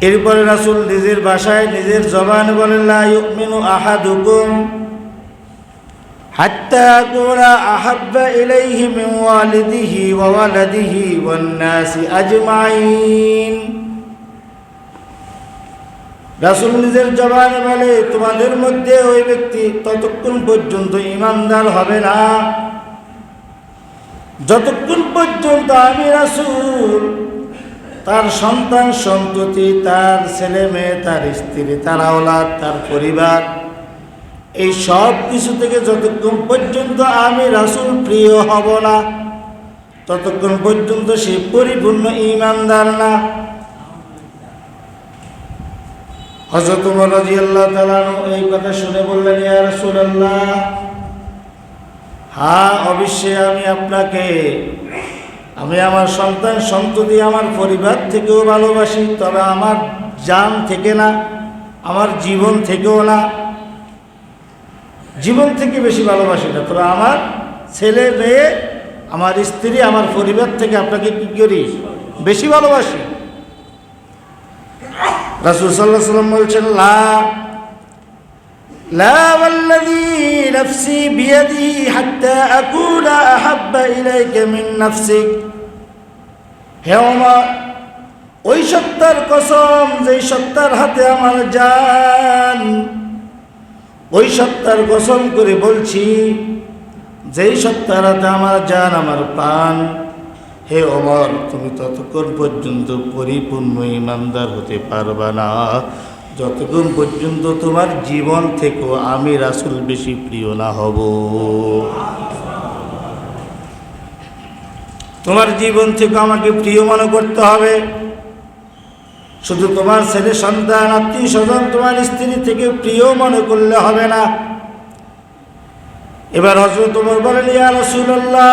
এরপরে রাসুল নিজের ভাষায় নিজের জবান বলেন রাসুল নিজের জবানে বলে, তোমাদের মধ্যে ওই ব্যক্তি ততক্ষণ পর্যন্ত ইমানদার হবে না। যতক্ষণ পর্যন্ত আমি রাসুল তার সন্তান সন্ততি, তার ছেলে মেয়ে, তার স্ত্রী, তার আওলাদ, তার পরিবার। এই সব কিছু থেকে যতক্ষণ পর্যন্ত আমি রাসুল প্রিয় হব না, ততক্ষণ পর্যন্ত সে পরিপূর্ণ ইমানদার না। হজরত রাদিয়াল্লাহু তাআলা এই কথা শুনে বললেন, ইয়া রাসূলুল্লাহ হ্যাঁ অবশ্যই আমি আপনাকে আমি আমার সন্তান সন্ততি আমার পরিবার থেকেও ভালোবাসি তবে আমার জান থেকে না আমার জীবন থেকেও না জীবন থেকে বেশি ভালোবাসি না তবে আমার ছেলে মেয়ে আমার স্ত্রী আমার পরিবার থেকে আপনাকে কি করি বেশি ভালোবাসি রাসুল সাল্লাহ সাল্লাম বলছেন লা لا والذي نفسي بيدي حتى أكون أحب إليك من نفسك হে ওমর ওই সত্তার কসম, যেই সত্তার হাতে আমার জান, ওই সত্তার কসম করে বলছি, যেই সত্তার হাতে আমার জান, আমার প্রাণ, হে অমর তুমি ততক্ষণ পর্যন্ত পরিপূর্ণ ইমানদার হতে পারবা না। যতক্ষণ পর্যন্ত তোমার জীবন থেকেও আমি রাসুল বেশি প্রিয় না হব। তোমার জীবন থেকে আমাকে প্রিয় মনে করতে হবে। শুধু তোমার ছেলে, সন্তান, আত্মীয় স্বজন তোমার স্ত্রী থেকে প্রিয় মনে করলে হবে না। এবার হজরত তোমার বলেন, ইয়া রসুল্লাহ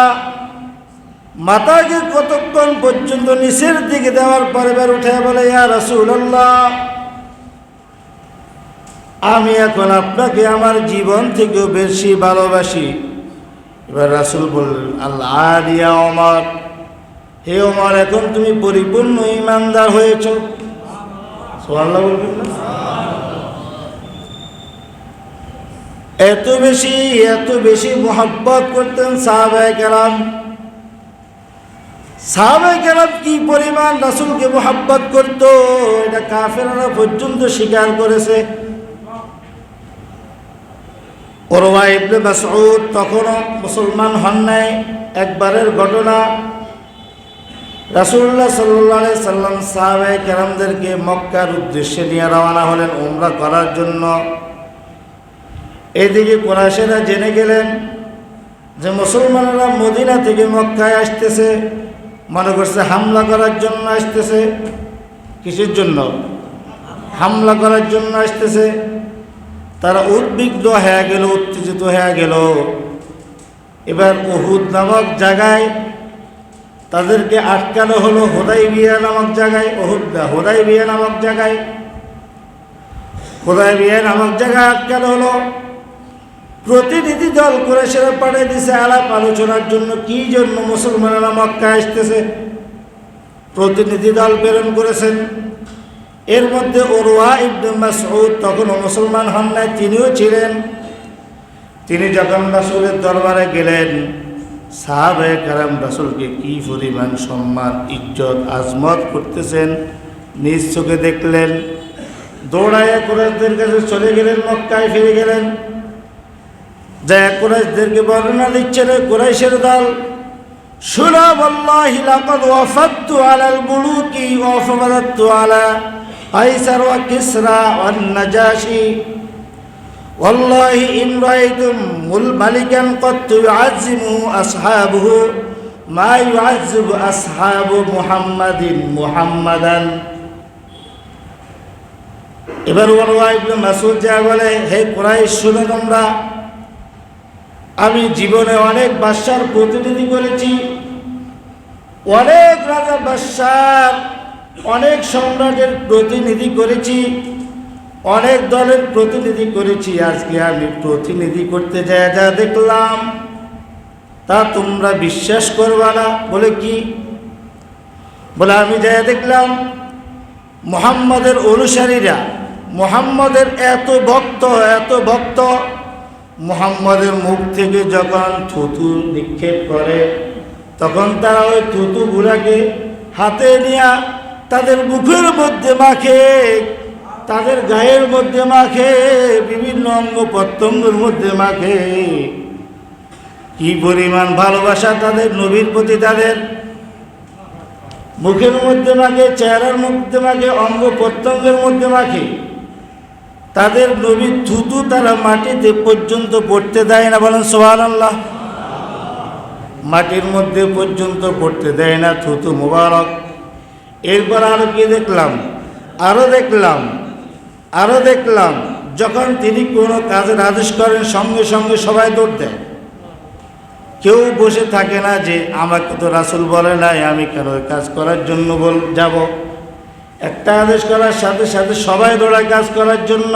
মাতাকে কতক্ষণ পর্যন্ত নিচের দিকে দেওয়ার পর এবার উঠে বলে, ইয়া রসুল্লাহ আমি এখন আপনাকে আমার জীবন থেকেও বেশি ভালোবাসি। এবার রাসুল বললেন, আল্লাহ আলিয়া অমর হে অমর এখন তুমি পরিপূর্ণ ইমানদার হয়েছ। এত বেশি এত বেশি মোহাব্বত করতেন সাহাবায় কেরাম। সাহাবায় কেরাম কি পরিমাণ রাসুলকে মোহাব্বত করত? এটা কাফেরা পর্যন্ত স্বীকার করেছে। ওরওয়া ইবনে মাসউদ তখনও মুসলমান হন নাই। একবারের ঘটনা রাসুল্লাহ সাল্লাহ সাল্লাম সাহাবে কেরামদেরকে মক্কার উদ্দেশ্যে নিয়ে রওনা হলেন উমরা করার জন্য। এদিকে কোরআশেরা জেনে গেলেন যে মুসলমানরা মদিনা থেকে মক্কায় আসতেছে, মনে করছে হামলা করার জন্য আসতেছে। কিসের জন্য? হামলা করার জন্য আসতেছে। তারা উদ্বিগ্ন হয়ে গেল, উত্তেজিত হয়ে গেল। এবার উহুদ নামক জায়গায় তাদেরকে আটকানো হলো হোদাই বিয়া নামক জায়গায়, ওহুদ হোদাই বিয়া নামক জায়গায়। হোদাই বিয়া নামক জায়গায় আটকানো হলো। প্রতিনিধি দল করে সেরা পাঠিয়ে দিছে আলাপ আলোচনার জন্য কি জন্য মুসলমানেরা মক্কা আসতেছে। প্রতিনিধি দল প্রেরণ করেছেন। এর মধ্যে ওরওয়া ইবনে মাসউদ তখনও মুসলমান হন নাই, তিনিও ছিলেন। তিনি রাসুলের দরবারে গেলেন সাহাবায় কারাম রাসুলকে কি পরিমাণ সম্মান, ইজ্জত, আজমত করতেছেন? নিজ চোখে দেখলেন দৌড়াইয়া কোরআশদের কাছে চলে গেলেন, মক্কায় ফিরে গেলেন। যা কোরআশদেরকে বর্ণনা দিচ্ছেন কোরাইশের দল, শুনা আলা আইসার ওয়া কিসরা ওয়ান والله إن رأيتم ملكا قد يعزم أصحابه ما يعذب أصحاب محمد محمدا এবার ওরওয়া ইবনে মাসুদ যা বলে হে কুরাইশ শুনে তোমরা আমি জীবনে অনেক বাদশার প্রতিনিধি করেছি অনেক রাজা বাদশার অনেক সম্রাটের প্রতিনিধি করেছি অনেক দলের প্রতিনিধি করেছি, আজকে আমি প্রতিনিধি করতে যায় যা দেখলাম, তা তোমরা বিশ্বাস করবা না, বলে কি? বলে আমি যা দেখলাম, মোহাম্মদের অনুসারীরা, মোহাম্মদের এত ভক্ত এত ভক্ত, মোহাম্মদের মুখ থেকে যখন থুতু নিক্ষেপ করে, তখন তারা ওই থুতুগুলাকে হাতে নিয়ে তাদের মুখের মধ্যে মাখে। তাদের গায়ের মধ্যে মাখে, বিভিন্ন অঙ্গ প্রত্যঙ্গের মধ্যে মাখে। কি পরিমাণ ভালোবাসা তাদের, নবীর প্রতি তাদের? মুখের মধ্যে মাখে, চেহারার মধ্যে মাখে, অঙ্গ প্রত্যঙ্গের মধ্যে মাখে। তাদের নবীর থুতু তারা মাটিতে পর্যন্ত পড়তে দেয় না, বলেন সোহান আল্লাহ মাটির মধ্যে পর্যন্ত পড়তে দেয় না, থুতু মুবারক। এরপর আরও কি দেখলাম? আরও দেখলাম আরও দেখলাম, যখন তিনি কোনো কাজের আদেশ করেন, সঙ্গে সঙ্গে সবাই দৌড় দেয়। কেউ বসে থাকে না যে, আমাকে তো রাসুল বলে নাই, আমি কেন কাজ করার জন্য বল যাব। একটা আদেশ করার সাথে সাথে সবাই দৌড়ায় কাজ করার জন্য।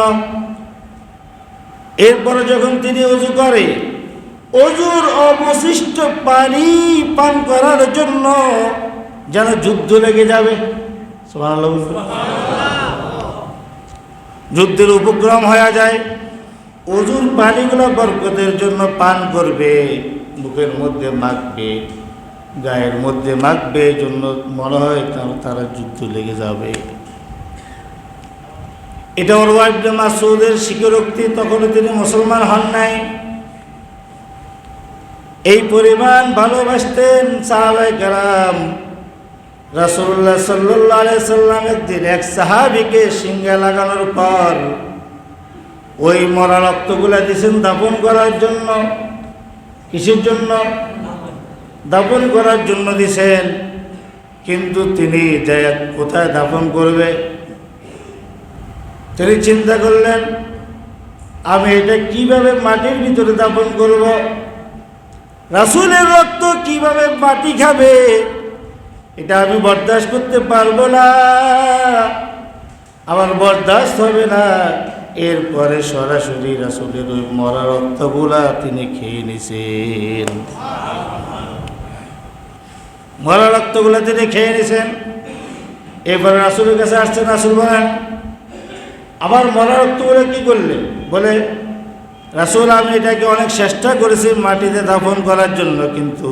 এরপরে যখন তিনি অজু করে, অজুর অবশিষ্ট পানি পান করার জন্য যেন যুদ্ধ লেগে যাবে। বলবেন। যুদ্ধের উপক্রম হয়ে যায়। অজুর পানিগুলো বরকতের জন্য পান করবে, বুকের মধ্যে মাখবে, গায়ের মধ্যে মাখবে, জন্য মনে হয় তার- তারা যুদ্ধ লেগে যাবে। এটা ওর ওয়াইফে মাসুদের স্বীকারোক্তি। তখন তিনি মুসলমান হন নাই। এই পরিমাণ ভালোবাসতেন সাহাবাই কারাম। রাসুল্লাহ সাল্লাহ সাল্লাম একদিন এক সাহাবিকে সিঙ্গা লাগানোর পর ওই মরা রক্তগুলা দিয়েছেন দাপন করার জন্য। কিসের জন্য? দাপন করার জন্য দিছেন কিন্তু তিনি কোথায় দাপন করবে? তিনি চিন্তা করলেন, আমি এটা কীভাবে মাটির ভিতরে দাপন করব? রাসুলের রক্ত কীভাবে মাটি খাবে? এটা আমি বরদাস্ত করতে পারব না। আমার বরদাস্ত হবে না। এরপরে সরাসরি রাসুলের ওই মরা রক্তগুলা তিনি খেয়ে নিছেন। মরা রক্তগুলা তিনি খেয়ে নিছেন। এরপরে রাসুলের কাছে আসছেন, রাসুল বলেন আবার মরা রক্তগুলো কি করলে? বলে, রাসুল, আমি এটাকে অনেক চেষ্টা করেছি মাটিতে দাফন করার জন্য, কিন্তু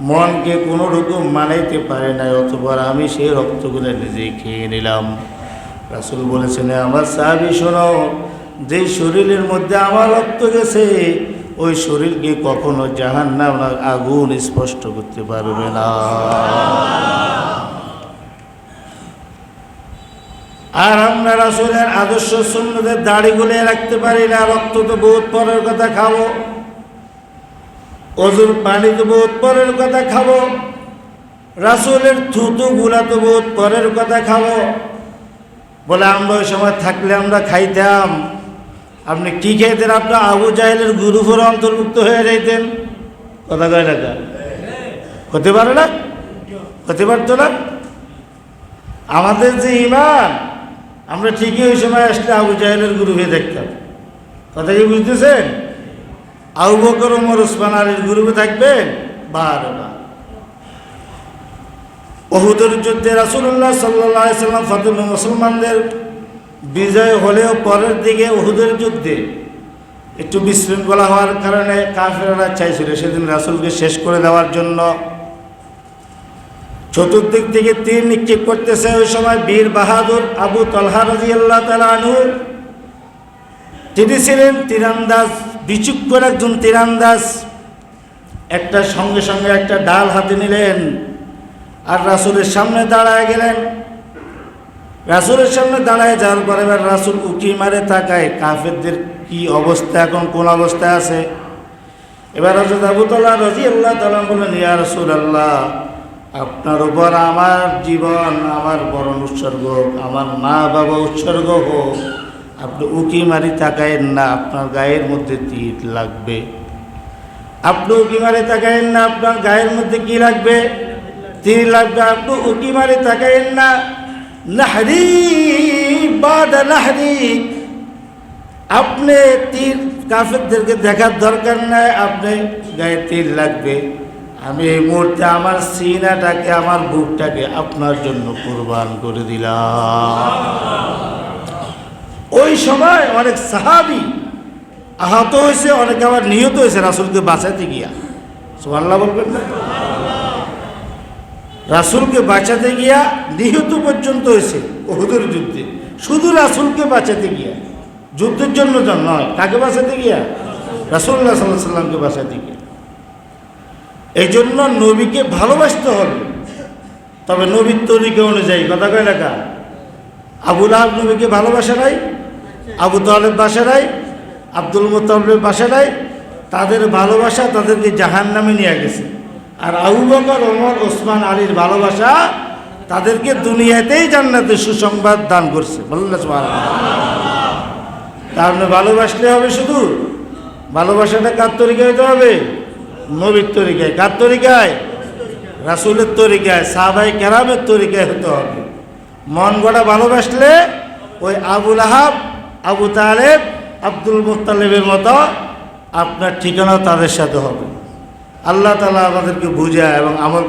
মনকে কোনো রকম মানাইতে পারে না অথবা আমি সেই রক্তগুলো নিজেই খেয়ে নিলাম। রাসুল বলেছেন আমার সাহাবি, শোনো, যেই শরীরের মধ্যে আমার রক্ত গেছে, ওই শরীরকে কখনো জাহান নাম আগুন স্পষ্ট করতে পারবে না। আর আমরা রাসুলের আদর্শ সুন্নদের দাড়ি গুলে রাখতে পারি না, রক্ত তো বহুত পরের কথা, খাব। অজুর পানি তো বহুত পরের কথা খাব। রাসুলের থুতু গুলা তো বহুত পরের কথা খাব। বলে আমরা ওই সময় থাকলে আমরা খাইতাম। আপনি কি খেতেন? আপনার আবু জাহেলের গুরুপুর অন্তর্ভুক্ত হয়ে যাইতেন। কথা কয় না হতে পারে না? হতে পারতো না? আমাদের যে ইমান, আমরা ঠিকই ওই সময় আসলে আবু জাহেলের গুরু হয়ে দেখতাম। কথা কি বুঝতেছেন? আবু বকর ওমর ওসমান আলীর গুরুবে থাকবেন বার বা ওহুদের যুদ্ধে রাসুল্লাহ সাল্লাহ সাল্লাম ফাতুল মুসলমানদের বিজয় হলেও পরের দিকে ওহুদের যুদ্ধে একটু বিশৃঙ্খলা হওয়ার কারণে কাফেরা চাইছিল সেদিন রাসুলকে শেষ করে দেওয়ার জন্য। চতুর্দিক থেকে তীর নিক্ষেপ করতেছে ওই সময় বীর বাহাদুর আবু তলহা রাজি আল্লাহ তালু তিনি ছিলেন তীরান্দাজ বিচুক্ষর একজন তীরান্দাজ। একটা সঙ্গে সঙ্গে একটা ডাল হাতে নিলেন আর রাসুলের সামনে দাঁড়ায় গেলেন। রাসুলের সামনে দাঁড়ায় যাওয়ার পরে এবার রাসুল উকি মারে তাকায়, কাফেরদের কি অবস্থা, এখন কোন অবস্থায় আছে? এবার হজরত আবু তাল্লাহ রাজি আল্লাহ তালা বললেন, ইয়া রসুল আল্লাহ আপনার উপর আমার জীবন, আমার বরণ উৎসর্গ হোক আমার মা বাবা উৎসর্গ হোক আপনি উকি মারি তাকায়েন না, আপনার গায়ের মধ্যে তীর লাগবে। আপনি উকি মারি তাকায়েন না, আপনার গায়ের মধ্যে কি লাগবে? তীর লাগবে। আপনি উকি মারি তাকায়েন না। নাহরি, বাদ নাহরি। আপনি তীর কাফেরদেরকে দেখার দরকার নাই, আপনি গায়ে তীর লাগবে। আমি এই মুহূর্তে আমার সিনাটাকে, আমার বুকটাকে আপনার জন্য কোরবান করে দিলাম। ওই সময় অনেক সাহাবি আহত হয়েছে, অনেকে আবার নিহত হয়েছে, রাসুলকে বাঁচাতে গিয়া। সোমাল্লাহ বলবেন না? রাসুলকে বাঁচাতে গিয়া নিহত পর্যন্ত হয়েছে ওহুদের যুদ্ধে। শুধু রাসুলকে বাঁচাতে গিয়া, যুদ্ধের জন্য নয়, কাকে বাঁচাতে গিয়া? রাসুল্লাহ সাল্লাহ সাল্লামকে বাঁচাতে গিয়া। এই জন্য নবীকে ভালোবাসতে হবে। তবে নবীর তরিকা অনুযায়ী, কথা কয় লেখা আবুল আহাব নবীকে ভালোবাসা নাই আবু তালেব বাসা নাই, আব্দুল মোতালেব বাসা নাই, তাদের ভালোবাসা তাদেরকে জাহান নামে নিয়ে গেছে। আর আবু বকর, ওমর, ওসমান, আলীর ভালোবাসা তাদেরকে দুনিয়াতেই জান্নাতে সুসংবাদ দান করছে। তাহলে ভালোবাসলে হবে শুধু, ভালোবাসাটা কার তরিকায় হতে হবে? নবীর তরিকায়। কার তরিকায়? রাসুলের তরিকায় সাহাবাই কেরামের তরিকায় হতে হবে। মন গড়া ভালোবাসলে ওই আবুল আহাব আবু তালেব আব্দুল মোত্তালেবের মতো আপনার ঠিকানা তাদের সাথে হবে। আল্লাহ তালা আমাদেরকে বুঝায় এবং আমল